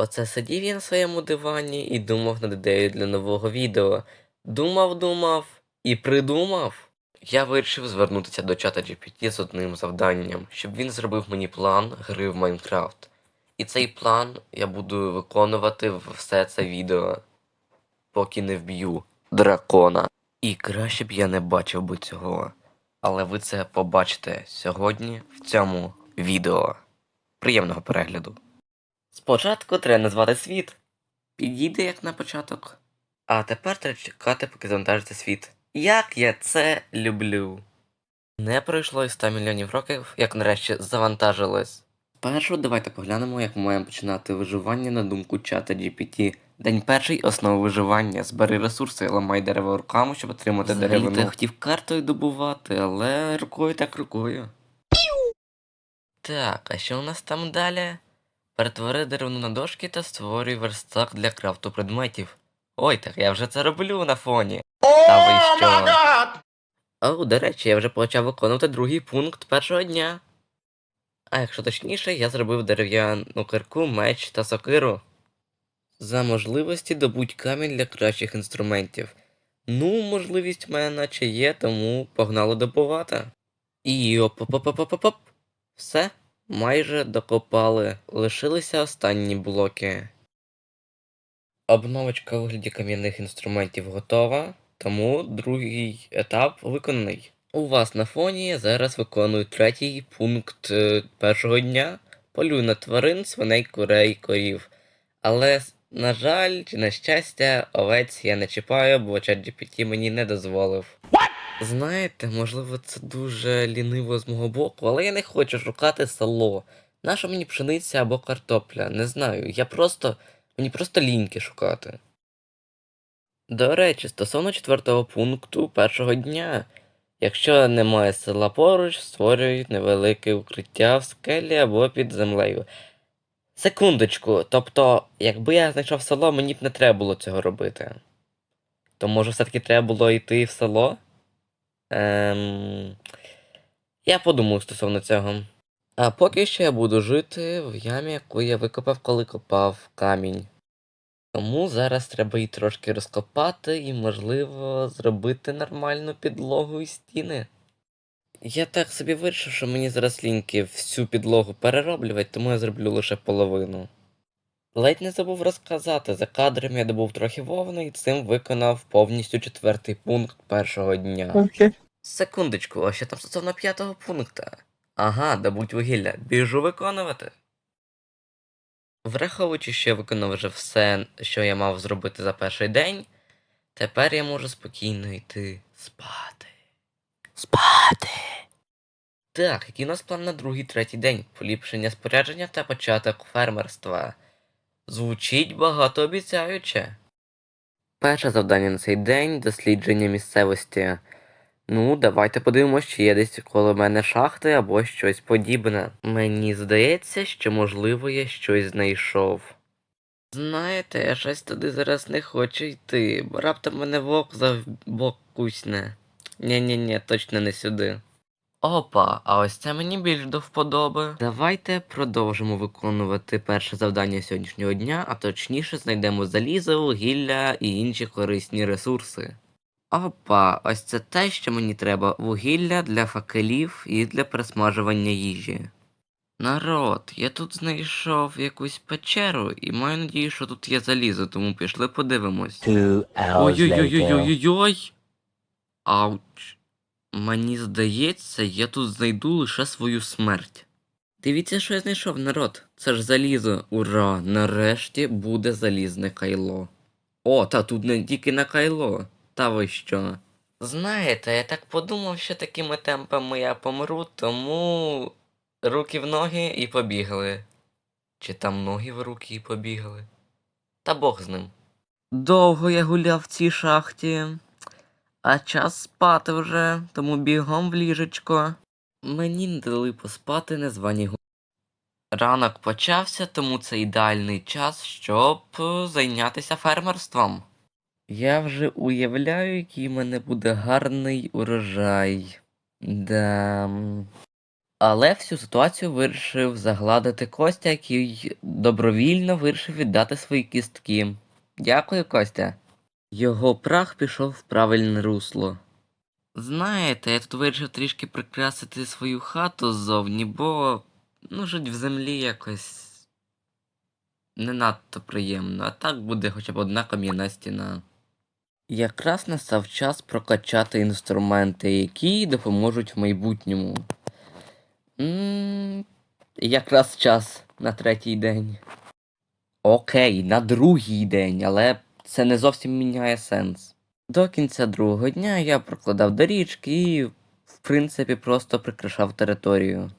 Оце сидів я на своєму дивані і думав над ідеєю для нового відео. Думав, думав і придумав. Я вирішив звернутися до чата GPT з одним завданням, щоб він зробив мені план гри в Майнкрафт. І цей план я буду виконувати в все це відео, поки не вб'ю дракона. І краще б я не бачив би цього. Але ви це побачите сьогодні в цьому відео. Приємного перегляду. Спочатку треба назвати світ. Підійде як на початок. А тепер треба чекати, поки завантажиться світ. Як я це люблю. Не пройшло і 100 мільйонів років, як нарешті завантажилось. Першу давайте поглянемо, як ми маємо починати виживання на думку чата GPT. День перший основа виживання. Збери ресурси, ламай дерево руками, щоб отримати деревину. Я хотів картою добувати, але рукою так рукою. Так, а що у нас там далі? Перетвори деревину на дошки та створюй верстак для крафту предметів. Ой, так я вже це роблю на фоні. Та ви що? О, до речі, я вже почав виконувати другий пункт першого дня. А якщо точніше, я зробив дерев'яну кирку, меч та сокиру. За можливості добудь камінь для кращих інструментів. Ну, можливість в мене наче є, тому погнали добувати. І оп-оп-оп-оп-оп. Все, майже докопали. Лишилися останні блоки. Обновочка вигляді кам'яних інструментів готова, тому другий етап виконаний. У вас на фоні я зараз виконую третій пункт е, першого дня. Полюю на тварин, свиней, курей, корів. Але, на жаль, чи на щастя, овець я не чіпаю, бо ChatGPT мені не дозволив. Знаєте, можливо, це дуже ліниво з мого боку, але я не хочу шукати село. Наша мені пшениця або картопля, не знаю. Я просто. Мені просто ліньки шукати. До речі, стосовно четвертого пункту першого дня. Якщо немає села поруч, створюй невелике укриття в скелі або під землею. Секундочку, тобто, якби я знайшов село, мені б не треба було цього робити. То може все-таки треба було йти в село? Ем... Я подумаю стосовно цього. А поки що я буду жити в ямі, яку я викопав, коли копав камінь. Тому зараз треба її трошки розкопати і, можливо, зробити нормальну підлогу і стіни. Я так собі вирішив, що мені зараз ліньки всю підлогу перероблювати, тому я зроблю лише половину. Ледь не забув розказати, за кадром я добув трохи вовни і цим виконав повністю четвертий пункт першого дня. Окей. Секундочку, а що там стосовно п'ятого пункта? Ага, добудь вугілля. Біжу виконувати. Враховуючи, що я виконав вже все, що я мав зробити за перший день, тепер я можу спокійно йти спати. Спати. Так, який у нас план на другий третій день? Поліпшення спорядження та початок фермерства. Звучить багатообіцяюче. Перше завдання на цей день дослідження місцевості. Ну, давайте подивимось, чи є десь коло мене шахти або щось подібне. Мені здається, що можливо я щось знайшов. Знаєте, я щось туди зараз не хочу йти, бо раптом мене вовк за Нє-нє-нє, точно не сюди. Опа, а ось це мені більш до вподоби. Давайте продовжимо виконувати перше завдання сьогоднішнього дня, а точніше знайдемо залізо, вугілля і інші корисні ресурси. Опа, ось це те, що мені треба. Вугілля для факелів і для присмажування їжі. Народ, я тут знайшов якусь печеру і маю надію, що тут є залізо, тому пішли подивимось. Ой-ой-ой-ой-ой-ой. Ауч. Мені здається, я тут знайду лише свою смерть. Дивіться, що я знайшов, народ. Це ж залізо. Ура! Нарешті буде залізне кайло. О, та тут не тільки на кайло. Та ви що? Знаєте, я так подумав, що такими темпами я помру, тому руки в ноги і побігли. Чи там ноги в руки і побігли? Та Бог з ним. Довго я гуляв в цій шахті, а час спати вже, тому бігом в ліжечко. Мені не дали поспати незвані гу. Ранок почався, тому це ідеальний час, щоб е, зайнятися фермерством. Я вже уявляю, який в мене буде гарний урожай. Да. Але всю ситуацію вирішив загладити Костя, який добровільно вирішив віддати свої кістки. Дякую, Костя. Його прах пішов в правильне русло. Знаєте, я тут вирішив трішки прикрасити свою хату ззовні, бо ну, жить в землі якось не надто приємно, а так буде хоча б одна кам'яна стіна. Якраз настав час прокачати інструменти, які допоможуть в майбутньому. м якраз час на третій день. Окей, на другий день, але це не зовсім міняє сенс. До кінця другого дня я прокладав доріжки і, в принципі, просто прикрашав територію.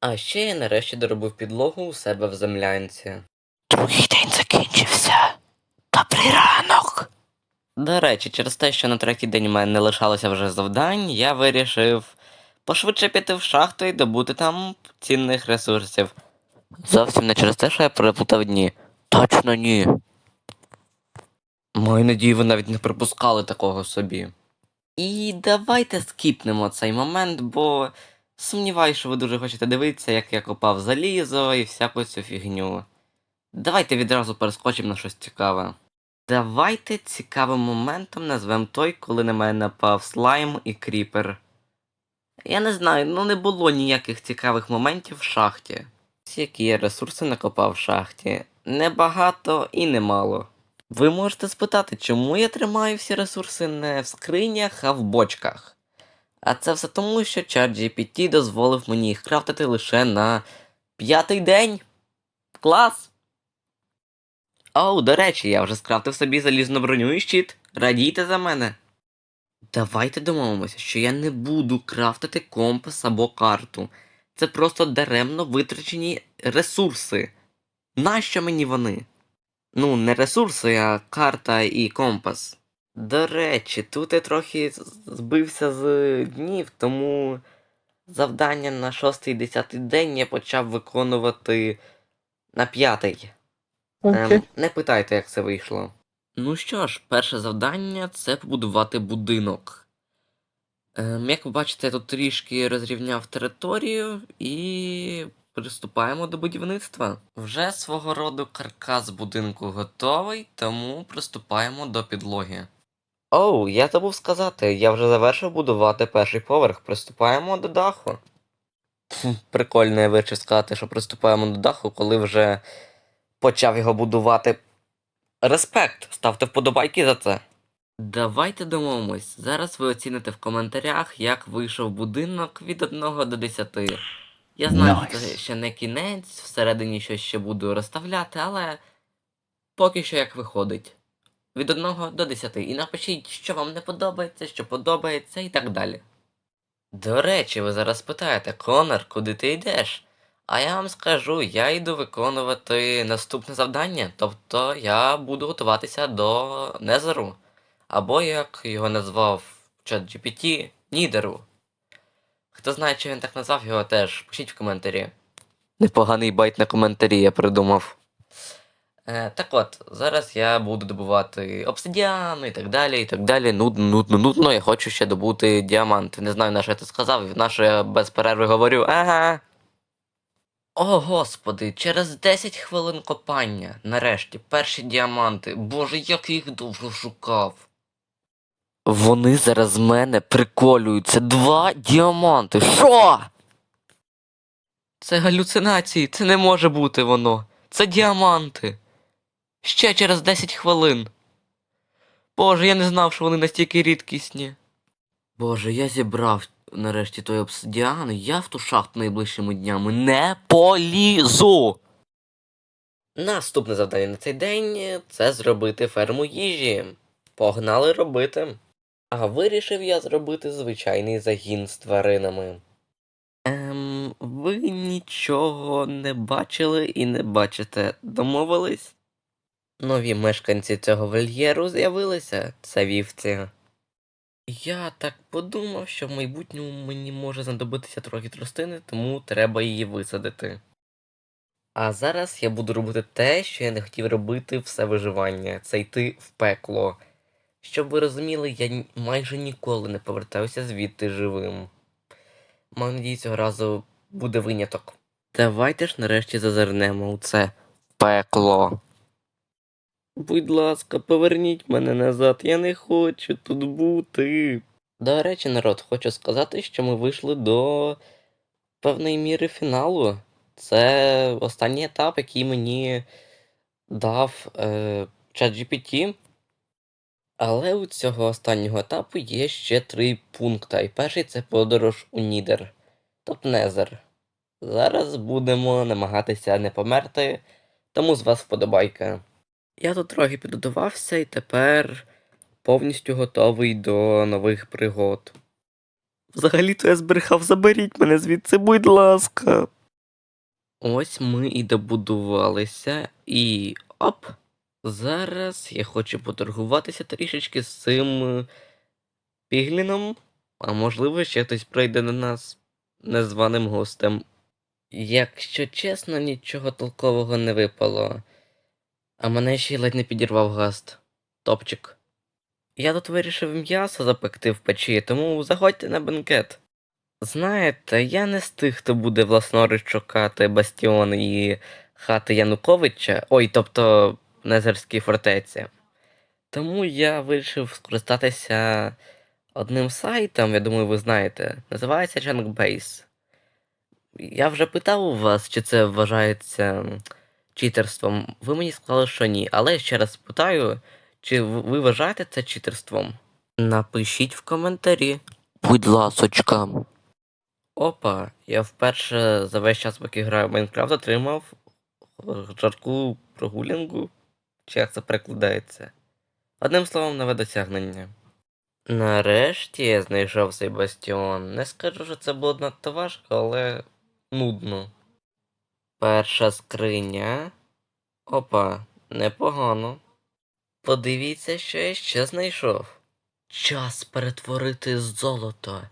А ще я нарешті доробив підлогу у себе в землянці. Другий день закінчився. Добрий ранок. До речі, через те, що на третій день у мене не лишалося вже завдань, я вирішив пошвидше піти в шахту і добути там цінних ресурсів. Зовсім не через те, що я переплутав дні. Точно ні. Маю надію, ви навіть не припускали такого собі. І давайте скіпнемо цей момент, бо сумніваюся, що ви дуже хочете дивитися, як я копав залізо і всяку цю фігню. Давайте відразу перескочимо на щось цікаве. Давайте цікавим моментом назвемо той, коли на мене напав слайм і кріпер. Я не знаю, ну не було ніяких цікавих моментів в шахті. Які я ресурси накопав в шахті. Небагато і немало. Ви можете спитати, чому я тримаю всі ресурси не в скринях, а в бочках. А це все тому, що ChatGPT дозволив мені їх крафтити лише на п'ятий день. Клас! Оу, до речі, я вже скрафтив собі залізну броню і щит. Радійте за мене. Давайте домовимося, що я не буду крафтити компас або карту. Це просто даремно витрачені ресурси. Нащо мені вони? Ну, не ресурси, а карта і компас. До речі, тут я трохи збився з днів, тому завдання на шостий і десятий день я почав виконувати на п'ятий. Ем, не питайте, як це вийшло. Ну що ж, перше завдання це побудувати будинок. Ем, як ви бачите, я тут трішки розрівняв територію і приступаємо до будівництва. Вже свого роду каркас будинку готовий, тому приступаємо до підлоги. Оу, я забув сказати, я вже завершив будувати перший поверх, приступаємо до даху. Хм, Прикольно я вирішив сказати, що приступаємо до даху, коли вже почав його будувати. Респект! Ставте вподобайки за це. Давайте домовимось. Зараз ви оціните в коментарях, як вийшов будинок від 1 до 10. Я знаю, що це ще не кінець, всередині щось ще буду розставляти, але поки що як виходить. Від 1 до 10. І напишіть, що вам не подобається, що подобається і так далі. До речі, ви зараз питаєте, Конор, куди ти йдеш? А я вам скажу, я йду виконувати наступне завдання, тобто я буду готуватися до Незеру. Або як його назвав ChatGPT, Нідеру. Хто знає, чи він так назвав його теж, пишіть в коментарі. Непоганий байт на коментарі я придумав. Е, так от, зараз я буду добувати обсидіану і так далі, і так далі. Нудно, нудно, нудно. Я хочу ще добути діамант. Не знаю, на що я це сказав, на що я без перерви говорю. Ага. О, господи, через 10 хвилин копання. Нарешті, перші діаманти. Боже, як їх довго шукав. Вони зараз з мене приколюються. Два діаманти. Що? Це галюцинації, це не може бути воно. Це діаманти. Ще через 10 хвилин. Боже, я не знав, що вони настільки рідкісні. Боже, я зібрав нарешті той обсидіан, і я в ту шахту найближчими днями не полізу. Наступне завдання на цей день це зробити ферму їжі. Погнали робити. А вирішив я зробити звичайний загін з тваринами. Ем, ви нічого не бачили і не бачите. Домовились? Нові мешканці цього вольєру з'явилися, це вівці. Я так подумав, що в майбутньому мені може знадобитися трохи тростини, тому треба її висадити. А зараз я буду робити те, що я не хотів робити все виживання це йти в пекло. Щоб ви розуміли, я майже ніколи не повертаюся звідти живим. Маю надію, цього разу буде виняток. Давайте ж нарешті зазирнемо у це пекло. Будь ласка, поверніть мене назад, я не хочу тут бути. До речі, народ, хочу сказати, що ми вийшли до певної міри фіналу. Це останній етап, який мені дав е, ChatGPT. Але у цього останнього етапу є ще три пункти. І перший це подорож у Нідер, тобто Незер. Зараз будемо намагатися не померти, тому з вас вподобайка. Я тут трохи підготувався і тепер повністю готовий до нових пригод. Взагалі-то я збрехав, заберіть мене звідси, будь ласка. Ось ми і добудувалися, і оп. Зараз я хочу поторгуватися трішечки з цим е, пігліном, а можливо, ще хтось прийде на нас незваним гостем. Якщо чесно, нічого толкового не випало. А мене ще й ледь не підірвав гаст. Топчик. Я тут вирішив м'ясо запекти в печі, тому заходьте на бенкет. Знаєте, я не з тих, хто буде власноруч шукати бастіон і хати Януковича, ой, тобто Незерській фортеці. Тому я вирішив скористатися одним сайтом, я думаю, ви знаєте. Називається JunkBase. Я вже питав у вас, чи це вважається читерством. Ви мені сказали, що ні. Але я ще раз питаю, чи ви вважаєте це читерством? Напишіть в коментарі. Будь ласочка. Опа, я вперше за весь час, поки граю в Майнкрафт, отримав жарку прогулянку. Чи як це перекладається? Одним словом, нове досягнення. Нарешті я знайшов цей бастіон. Не скажу, що це було надто важко, але нудно. Перша скриня. Опа, непогано. Подивіться, що я ще знайшов. Час перетворити золото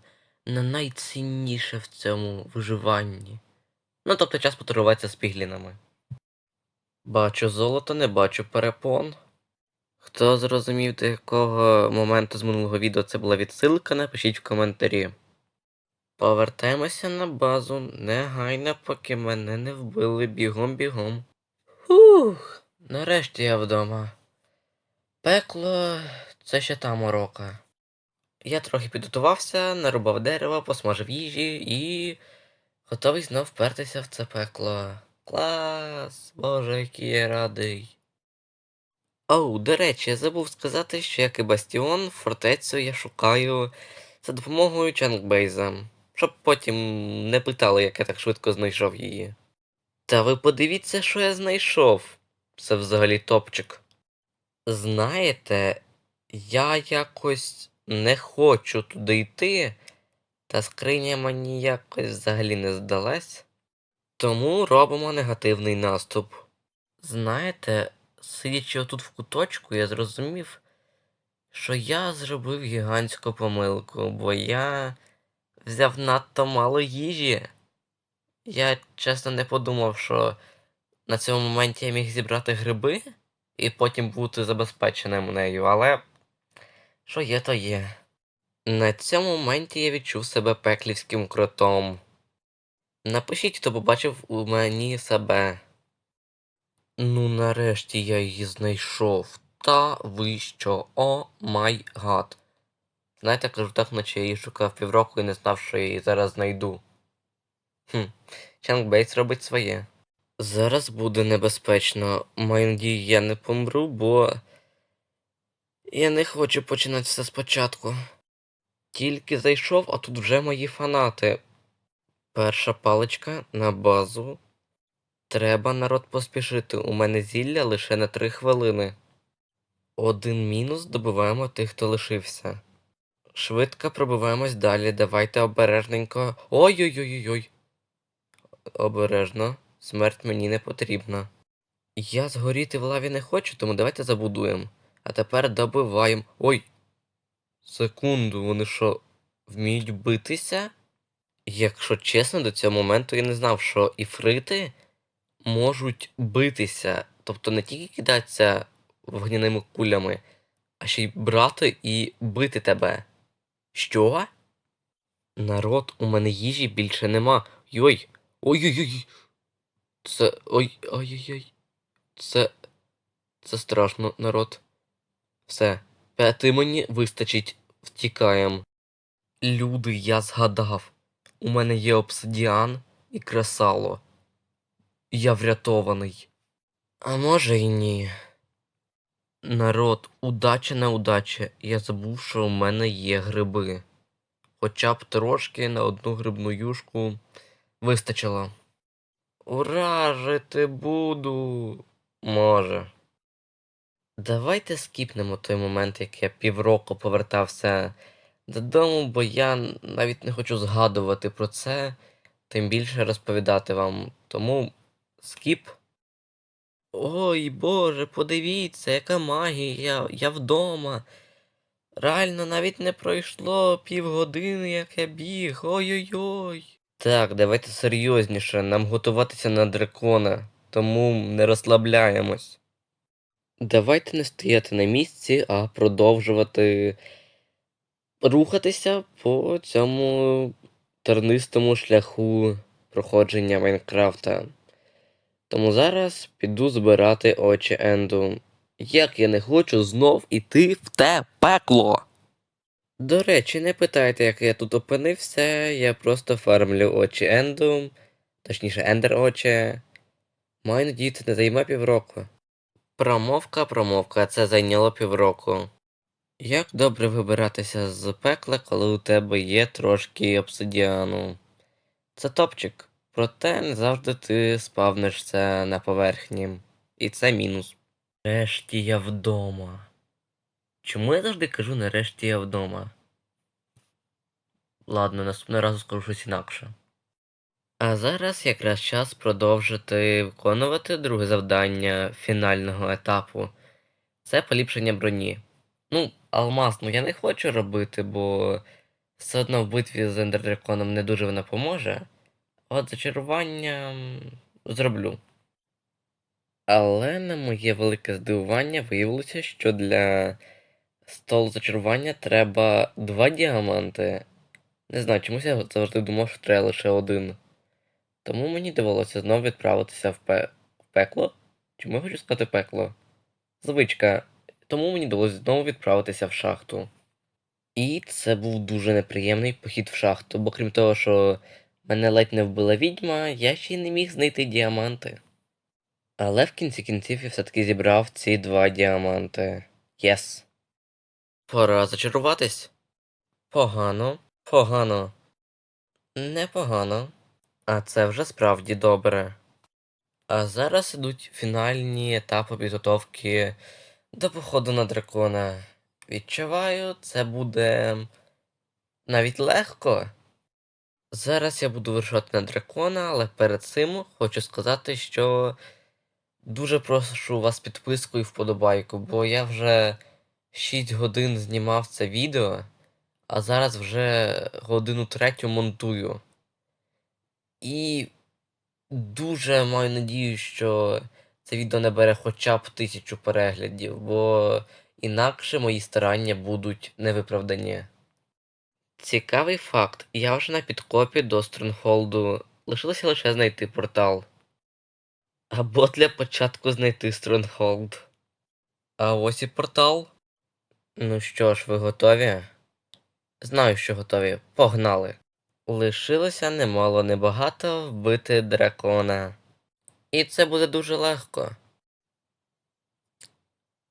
на найцінніше в цьому виживанні. Ну, тобто час поторгуватися з піглінами. Бачу золото, не бачу перепон. Хто зрозумів, до якого моменту з минулого відео це була відсилка, напишіть в коментарі. Повертаємося на базу негайно, поки мене не вбили бігом-бігом. Фух, нарешті я вдома. Пекло це ще та морока. Я трохи підготувався, нарубав дерева, посмажив їжі і готовий знов впертися в це пекло. Клас! Боже, який я радий. Оу, до речі, я забув сказати, що як і Бастіон, фортецю я шукаю за допомогою Чангбейза, щоб потім не питали, як я так швидко знайшов її. Та ви подивіться, що я знайшов. Це взагалі топчик. Знаєте, я якось не хочу туди йти, та скриня мені якось взагалі не здалась. Тому робимо негативний наступ. Знаєте, сидячи отут в куточку, я зрозумів, що я зробив гігантську помилку, бо я взяв надто мало їжі. Я чесно не подумав, що на цьому моменті я міг зібрати гриби і потім бути забезпеченим нею, але що є, то є. На цьому моменті я відчув себе пеклівським кротом. Напишіть, хто побачив у мені себе. Ну, нарешті я її знайшов. Та ви що? О май гад. Знаєте, кажу так, наче я її шукав півроку і не знав, що я її зараз знайду. Хм, Чанг Бейтс робить своє. Зараз буде небезпечно. Маю надію, я не помру, бо я не хочу починати все спочатку. Тільки зайшов, а тут вже мої фанати. Перша паличка на базу. Треба народ поспішити. У мене зілля лише на три хвилини. Один мінус добиваємо тих, хто лишився. Швидко пробиваємось далі. Давайте обережненько. Ой-ой-ой-ой. Обережно. Смерть мені не потрібна. Я згоріти в лаві не хочу, тому давайте забудуємо. А тепер добиваємо. Ой. Секунду, вони що, вміють битися? Якщо чесно, до цього моменту я не знав, що іфрити можуть битися. Тобто не тільки кидатися вогняними кулями, а ще й брати і бити тебе. Що? Народ, у мене їжі більше нема. Йой. Ой-ой-ой. Це. Ой. Ой-ой-ой. Це. Це страшно, народ. Все. П'яти мені вистачить. Втікаєм. Люди, я згадав. У мене є обсидіан і кресало. Я врятований. А може й ні. Народ, удача на удача. Я забув, що у мене є гриби. Хоча б трошки на одну грибну юшку вистачило. Ура, жити буду. Може. Давайте скіпнемо той момент, як я півроку повертався додому, бо я навіть не хочу згадувати про це, тим більше розповідати вам. Тому скіп. Ой Боже, подивіться, яка магія, я вдома. Реально навіть не пройшло півгодини, як я біг. Ой-ой-ой. Так, давайте серйозніше, нам готуватися на дракона, тому не розслабляємось. Давайте не стояти на місці, а продовжувати рухатися по цьому тернистому шляху проходження Майнкрафта. Тому зараз піду збирати очі Енду. Як я не хочу знов іти в те пекло. До речі, не питайте, як я тут опинився, я просто фармлю очі Енду, точніше, Ендер очі. Маю надію, не займе півроку. Промовка, промовка, це зайняло півроку. Як добре вибиратися з пекла, коли у тебе є трошки обсидіану? Це топчик. Проте не завжди ти спавнишся на поверхні. І це мінус. Нарешті я вдома. Чому я завжди кажу нарешті я вдома? Ладно, наступного разу скажу щось інакше. А зараз якраз час продовжити виконувати друге завдання фінального етапу. Це поліпшення броні. Ну, алмазну я не хочу робити, бо все одно в битві з ендердраконом не дуже вона поможе. От зачарування зроблю. Але на моє велике здивування виявилося, що для столу зачарування треба два діаманти. Не знаю, чомусь я завжди думав, що треба лише один. Тому мені довелося знову відправитися в, пе... в пекло. Чому я хочу сказати пекло? Звичка. Тому мені довелося знову відправитися в шахту. І це був дуже неприємний похід в шахту, бо крім того, що мене ледь не вбила відьма, я ще й не міг знайти діаманти. Але в кінці кінців я все-таки зібрав ці два діаманти. Єс. Пора зачаруватись. Погано, погано. Непогано. А це вже справді добре. А зараз ідуть фінальні етапи підготовки до походу на дракона. Відчуваю, це буде навіть легко. Зараз я буду вирушати на дракона, але перед цим хочу сказати, що дуже прошу вас підписку і вподобайку, бо я вже 6 годин знімав це відео, а зараз вже годину третю монтую. І дуже маю надію, що це відео набере хоча б тисячу переглядів, бо інакше мої старання будуть невиправдані. Цікавий факт. Я вже на підкопі до Стронгхолду. Лишилося лише знайти портал. Або для початку знайти Стронгхолд. А ось і портал. Ну що ж, ви готові? Знаю, що готові. Погнали. Лишилося немало небагато вбити дракона. І це буде дуже легко.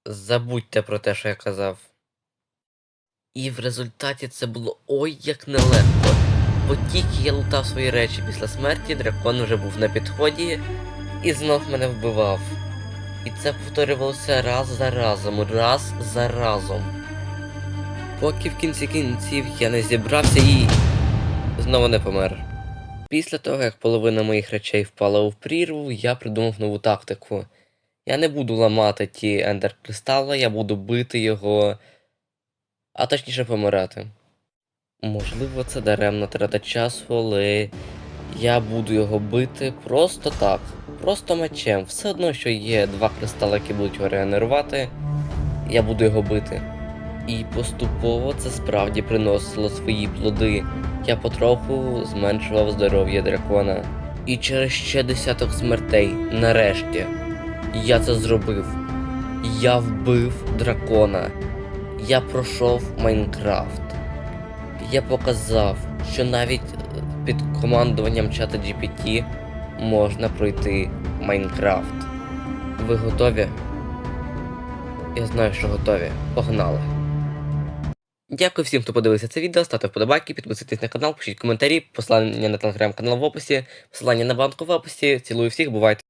Забудьте про те, що я казав. І в результаті це було ой як нелегко. Бо тільки я лутав свої речі після смерті, дракон вже був на підході і знов мене вбивав. І це повторювалося раз за разом, раз за разом. Поки в кінці кінців я не зібрався і знову не помер. Після того, як половина моїх речей впала у прірву, я придумав нову тактику. Я не буду ламати ті ендер-кристали, я буду бити його, а точніше помирати. Можливо, це даремна трата часу, але я буду його бити просто так, просто мечем. Все одно, що є два кристали, які будуть його регенерувати, я буду його бити. І поступово це справді приносило свої плоди. Я потроху зменшував здоров'я дракона. І через ще десяток смертей, нарешті, я це зробив. Я вбив дракона. Я пройшов Майнкрафт. Я показав, що навіть е, під командуванням чата GPT можна пройти Майнкрафт. Ви готові? Я знаю, що готові. Погнали. Дякую всім, хто подивився це відео. Ставте вподобайки, підписуйтесь на канал, пишіть коментарі, посилання на телеграм-канал в описі, посилання на банку в описі. Цілую всіх, бувайте.